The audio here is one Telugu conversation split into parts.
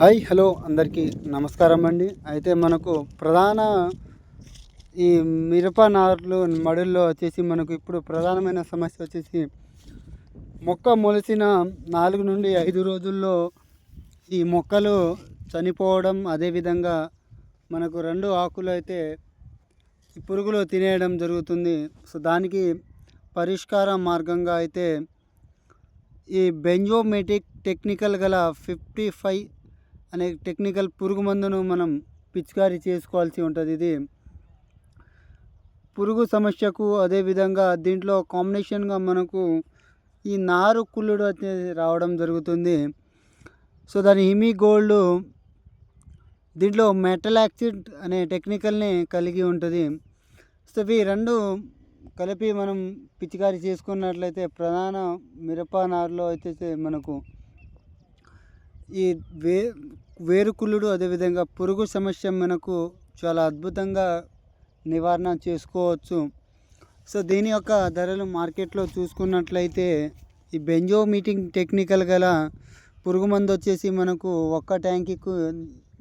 హాయ్ హలో అందరికీ నమస్కారం అండి. అయితే మనకు ప్రధాన ఈ మిరప నార్లు మడుల్లో వచ్చేసి మనకు ఇప్పుడు ప్రధానమైన సమస్య వచ్చేసి మొక్క మొలిచిన నాలుగు నుండి ఐదు రోజుల్లో ఈ మొక్కలు చనిపోవడం అదేవిధంగా మనకు రెండు ఆకులు అయితే ఈ పురుగులు తినేయడం జరుగుతుంది. సో దానికి పరిష్కార మార్గంగా అయితే ఈ బెంజోమెటిక్ టెక్నికల్ గల ఫిఫ్టీ ఫైవ్ అనే టెక్నికల్ పురుగు మందును మనం పిచికారీ చేసుకోవాల్సి ఉంటుంది. ఇది పురుగు సమస్యకు అదేవిధంగా దీంట్లో కాంబినేషన్గా మనకు ఈ నారు కుళ్ళుడు అనేది రావడం జరుగుతుంది. సో దాని హిమీ గోల్డ్ దీంట్లో మెటల్ యాక్సిడ్ అనే టెక్నికల్ని కలిగి ఉంటుంది. సో ఇవి రెండు కలిపి మనం పిచికారీ చేసుకున్నట్లయితే ప్రధాన మిరప నారులో అయితే మనకు ఈ వే వేరుకుళ్ళుడు అదేవిధంగా పురుగు సమస్య మనకు చాలా అద్భుతంగా నివారణ చేసుకోవచ్చు. సో దీని యొక్క ధరలు మార్కెట్లో చూసుకున్నట్లయితే ఈ బెంజో మీటింగ్ టెక్నికల్ గల పురుగు మందు వచ్చేసి మనకు ఒక్క ట్యాంకీకు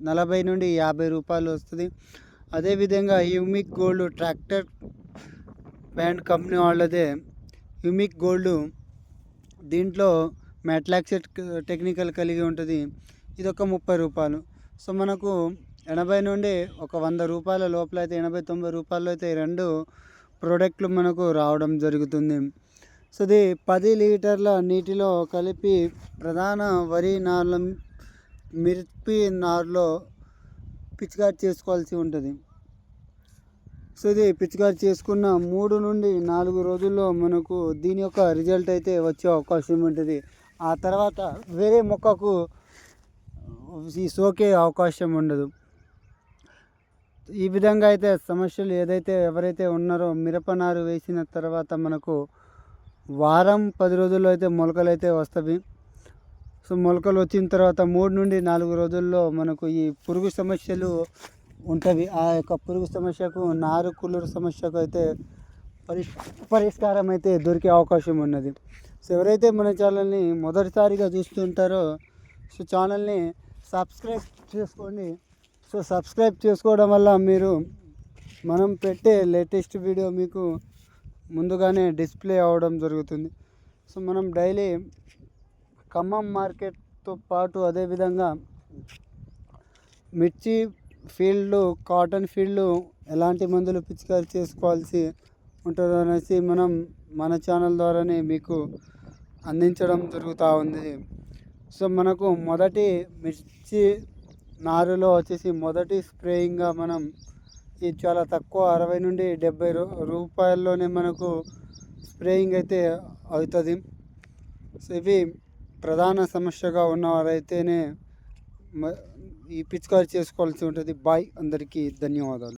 నలభై నుండి యాభై రూపాయలు వస్తుంది. అదేవిధంగా humic gold tractor band company వాళ్ళదే. హ్యూమిక్ గోల్డ్ దీంట్లో మెట్లాక్సెట్ టెక్నికల్ కలిగి ఉంటుంది. ఇది ఒక ముప్పై రూపాయలు. సో మనకు ఎనభై నుండి ఒక వంద రూపాయల లోపల అయితే ఎనభై తొంభై రూపాయలు అయితే రెండు ప్రోడక్ట్లు మనకు రావడం జరుగుతుంది. సో ఇది పది లీటర్ల నీటిలో కలిపి ప్రధాన వరి నార్ల మిర్పి నారులో పిచికారి చేసుకోవాల్సి ఉంటుంది. సో ఇది పిచికారి చేసుకున్న మూడు నుండి నాలుగు రోజుల్లో మనకు దీని యొక్క రిజల్ట్ అయితే వచ్చే అవకాశం ఉంటుంది. ఆ తర్వాత వేరే మొక్కకు ఈ సోకే అవకాశం ఉండదు. ఈ విధంగా అయితే సమస్యలు ఏదైతే ఎవరైతే ఉన్నారో మిరపనారు వేసిన తర్వాత మనకు వారం పది రోజుల్లో అయితే మొలకలు అయితే వస్తుంది సో మొలకలు వచ్చిన తర్వాత మూడు నుండి నాలుగు రోజుల్లో మనకు ఈ పురుగు సమస్యలు ఉంటుంది ఆ యొక్క పురుగు సమస్యకు నారు కుళ్ళురు సమస్యకు అయితే పరిష్ పరిష్కారం అయితే దొరికే అవకాశం ఉన్నది. సో ఎవరైతే మన ఛానల్ని మొదటిసారిగా చూస్తుంటారో సో ఛానల్ని సబ్స్క్రైబ్ చేసుకోండి. సో సబ్స్క్రైబ్ చేసుకోవడం వల్ల మీరు మనం పెట్టే లేటెస్ట్ వీడియో మీకు ముందుగానే డిస్ప్లే అవ్వడం జరుగుతుంది. సో మనం డైలీ ఖమ్మం మార్కెట్తో పాటు అదేవిధంగా మిర్చి ఫీల్డ్ కాటన్ ఫీల్డ్ ఎలాంటి మందులు పిచికారి చేసుకోవాల్సి ఉంటుందనేసి మనం మన ఛానల్ ద్వారానే మీకు అందించడం జరుగుతూ ఉంది. సో మనకు మొదటి మిర్చి నారులో వచ్చేసి మొదటి స్ప్రేయింగ్గా మనం ఇది చాలా తక్కువ అరవై నుండి డెబ్బై రూ రూపాయల్లోనే మనకు స్ప్రేయింగ్ అయితే అవుతుంది. సో ఇవి ప్రధాన సమస్యగా ఉన్నవారైతేనే ఈ పిచికారి చేసుకోవాల్సి ఉంటుంది. బాయ్. అందరికీ ధన్యవాదాలు.